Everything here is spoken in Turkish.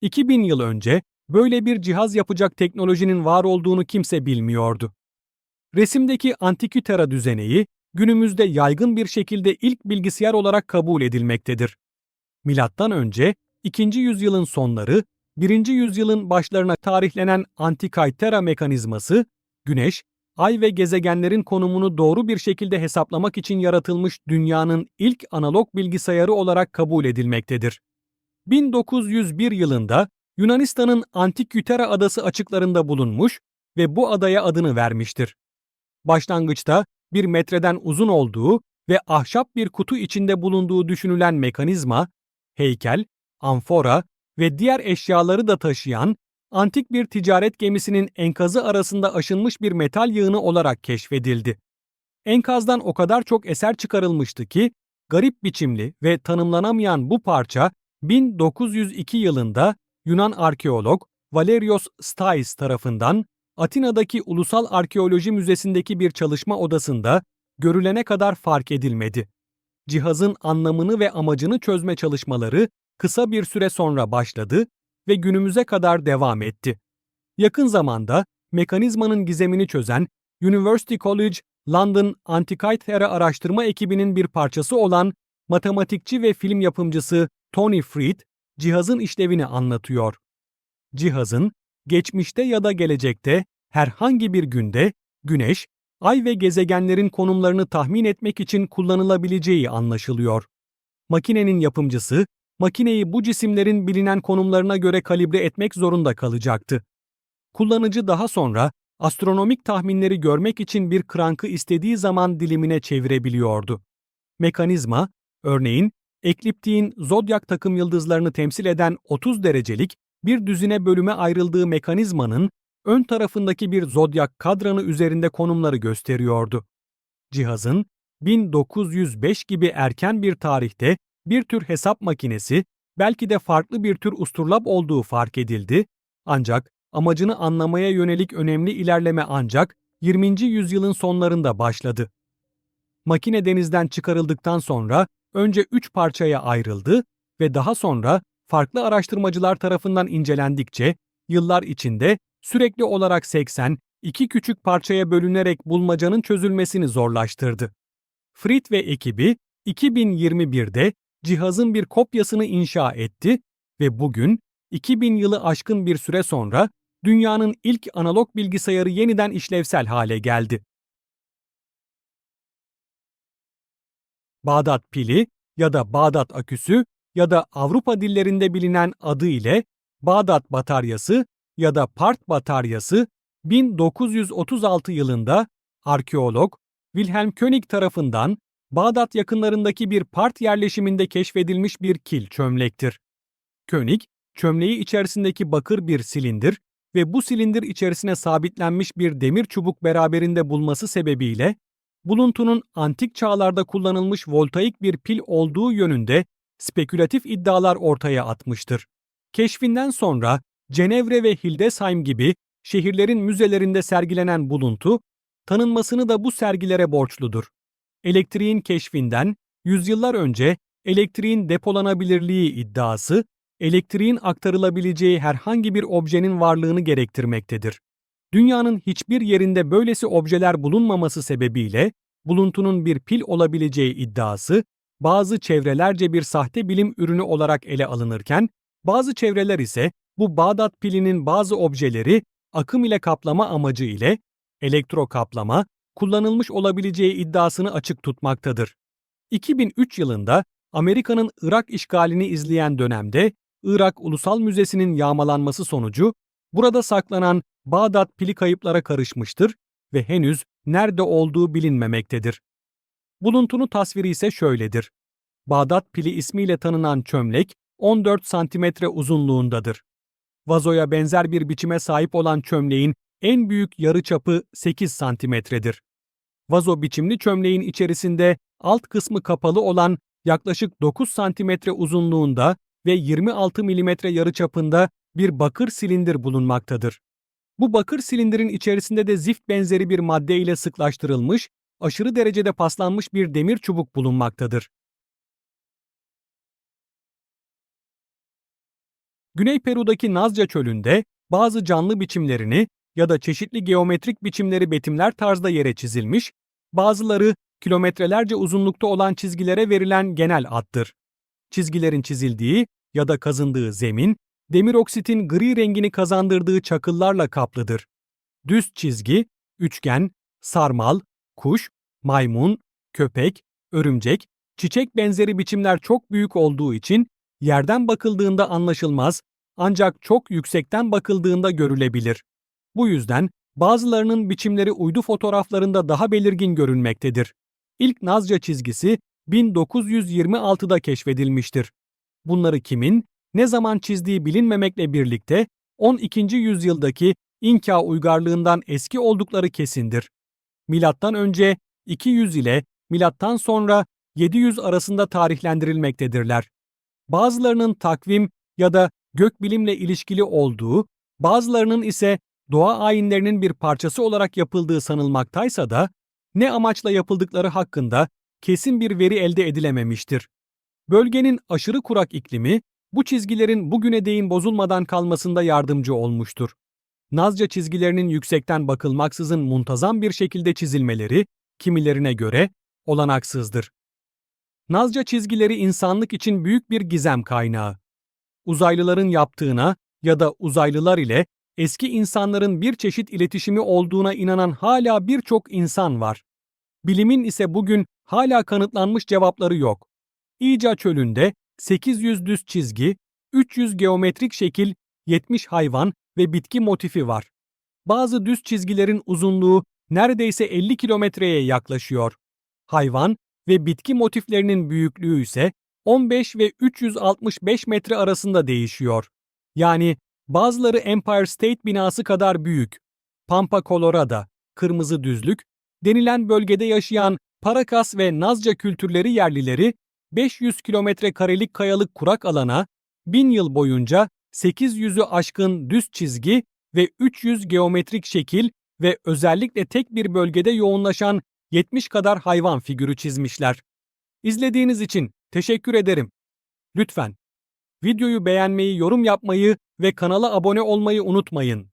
2000 yıl önce böyle bir cihaz yapacak teknolojinin var olduğunu kimse bilmiyordu. Resimdeki Antikütera düzeneği günümüzde yaygın bir şekilde ilk bilgisayar olarak kabul edilmektedir. Milattan önce 2. yüzyılın sonları, 1. yüzyılın başlarına tarihlenen Antikaytera mekanizması, Güneş, Ay ve gezegenlerin konumunu doğru bir şekilde hesaplamak için yaratılmış dünyanın ilk analog bilgisayarı olarak kabul edilmektedir. 1901 yılında Yunanistan'ın Antikütera adası açıklarında bulunmuş ve bu adaya adını vermiştir. Başlangıçta bir metreden uzun olduğu ve ahşap bir kutu içinde bulunduğu düşünülen mekanizma, heykel, amfora ve diğer eşyaları da taşıyan antik bir ticaret gemisinin enkazı arasında aşınmış bir metal yığını olarak keşfedildi. Enkazdan o kadar çok eser çıkarılmıştı ki, garip biçimli ve tanımlanamayan bu parça 1902 yılında Yunan arkeolog Valerios Stais tarafından Atina'daki Ulusal Arkeoloji Müzesi'ndeki bir çalışma odasında görülene kadar fark edilmedi. Cihazın anlamını ve amacını çözme çalışmaları kısa bir süre sonra başladı ve günümüze kadar devam etti. Yakın zamanda mekanizmanın gizemini çözen University College London Antikythera araştırma ekibinin bir parçası olan matematikçi ve film yapımcısı Tony Fried, cihazın işlevini anlatıyor. Cihazın geçmişte ya da gelecekte herhangi bir günde Güneş, Ay ve gezegenlerin konumlarını tahmin etmek için kullanılabileceği anlaşılıyor. Makinenin yapımcısı, makineyi bu cisimlerin bilinen konumlarına göre kalibre etmek zorunda kalacaktı. Kullanıcı daha sonra astronomik tahminleri görmek için bir krankı istediği zaman dilimine çevirebiliyordu. Mekanizma, örneğin ekliptiğin zodyak takım yıldızlarını temsil eden 30 derecelik bir düzine bölüme ayrıldığı mekanizmanın ön tarafındaki bir zodyak kadranı üzerinde konumları gösteriyordu. Cihazın 1905 gibi erken bir tarihte bir tür hesap makinesi, belki de farklı bir tür usturlap olduğu fark edildi, ancak amacını anlamaya yönelik önemli ilerleme ancak 20. yüzyılın sonlarında başladı. Makine denizden çıkarıldıktan sonra önce üç parçaya ayrıldı ve daha sonra farklı araştırmacılar tarafından incelendikçe yıllar içinde sürekli olarak 80, iki küçük parçaya bölünerek bulmacanın çözülmesini zorlaştırdı. Fried ve ekibi 2021'de cihazın bir kopyasını inşa etti ve bugün 2000 yılı aşkın bir süre sonra dünyanın ilk analog bilgisayarı yeniden işlevsel hale geldi. Bağdat pili ya da Bağdat aküsü ya da Avrupa dillerinde bilinen adı ile Bağdat bataryası ya da Part bataryası 1936 yılında arkeolog Wilhelm König tarafından Bağdat yakınlarındaki bir part yerleşiminde keşfedilmiş bir kil çömlektir. König, çömleği içerisindeki bakır bir silindir ve bu silindir içerisine sabitlenmiş bir demir çubuk beraberinde bulması sebebiyle buluntunun antik çağlarda kullanılmış voltaik bir pil olduğu yönünde spekülatif iddialar ortaya atmıştır. Keşfinden sonra Cenevre ve Hildesheim gibi şehirlerin müzelerinde sergilenen buluntu, tanınmasını da bu sergilere borçludur. Elektriğin keşfinden yüzyıllar önce elektriğin depolanabilirliği iddiası, elektriğin aktarılabileceği herhangi bir objenin varlığını gerektirmektedir. Dünyanın hiçbir yerinde böylesi objeler bulunmaması sebebiyle buluntunun bir pil olabileceği iddiası bazı çevrelerce bir sahte bilim ürünü olarak ele alınırken bazı çevreler ise bu Bağdat pilinin bazı objeleri akım ile kaplama amacı ile elektro kaplama kullanılmış olabileceği iddiasını açık tutmaktadır. 2003 yılında Amerika'nın Irak işgalini izleyen dönemde Irak Ulusal Müzesi'nin yağmalanması sonucu burada saklanan Bağdat pili kayıplara karışmıştır ve henüz nerede olduğu bilinmemektedir. Buluntunu tasviri ise şöyledir. Bağdat pili ismiyle tanınan çömlek 14 santimetre uzunluğundadır. Vazoya benzer bir biçime sahip olan çömleğin en büyük yarıçapı 8 santimetredir. Vazo biçimli çömleğin içerisinde alt kısmı kapalı olan yaklaşık 9 santimetre uzunluğunda ve 26 milimetre yarıçapında bir bakır silindir bulunmaktadır. Bu bakır silindirin içerisinde de zift benzeri bir madde ile sıklaştırılmış, aşırı derecede paslanmış bir demir çubuk bulunmaktadır. Güney Peru'daki Nazca Çölü'nde bazı canlı biçimlerini ya da çeşitli geometrik biçimleri betimler tarzda yere çizilmiş, bazıları kilometrelerce uzunlukta olan çizgilere verilen genel addır. Çizgilerin çizildiği ya da kazındığı zemin, demir oksitin gri rengini kazandırdığı çakıllarla kaplıdır. Düz çizgi, üçgen, sarmal, kuş, maymun, köpek, örümcek, çiçek benzeri biçimler çok büyük olduğu için yerden bakıldığında anlaşılmaz ancak çok yüksekten bakıldığında görülebilir. Bu yüzden bazılarının biçimleri uydu fotoğraflarında daha belirgin görünmektedir. İlk Nazca çizgisi 1926'da keşfedilmiştir. Bunları kimin, ne zaman çizdiği bilinmemekle birlikte 12. yüzyıldaki İnka uygarlığından eski oldukları kesindir. Milattan önce 200 ile milattan sonra 700 arasında tarihlendirilmektedirler. Bazılarının takvim ya da gökbilimle ilişkili olduğu, bazılarının ise doğa ayinlerinin bir parçası olarak yapıldığı sanılmaktaysa da ne amaçla yapıldıkları hakkında kesin bir veri elde edilememiştir. Bölgenin aşırı kurak iklimi bu çizgilerin bugüne değin bozulmadan kalmasında yardımcı olmuştur. Nazca çizgilerinin yüksekten bakılmaksızın muntazam bir şekilde çizilmeleri kimilerine göre olanaksızdır. Nazca çizgileri insanlık için büyük bir gizem kaynağı. Uzaylıların yaptığına ya da uzaylılar ile eski insanların bir çeşit iletişimi olduğuna inanan hala birçok insan var. Bilimin ise bugün hala kanıtlanmış cevapları yok. İca çölünde 800 düz çizgi, 300 geometrik şekil, 70 hayvan ve bitki motifi var. Bazı düz çizgilerin uzunluğu neredeyse 50 kilometreye yaklaşıyor. Hayvan ve bitki motiflerinin büyüklüğü ise 15 ve 365 metre arasında değişiyor. Yani bazıları Empire State binası kadar büyük. Pampa Colorado, kırmızı düzlük, denilen bölgede yaşayan Paracas ve Nazca kültürleri yerlileri 500 kilometre karelik kayalık kurak alana 1000 yıl boyunca 800'ü aşkın düz çizgi ve 300 geometrik şekil ve özellikle tek bir bölgede yoğunlaşan 70 kadar hayvan figürü çizmişler. İzlediğiniz için teşekkür ederim. Lütfen videoyu beğenmeyi, yorum yapmayı ve kanala abone olmayı unutmayın.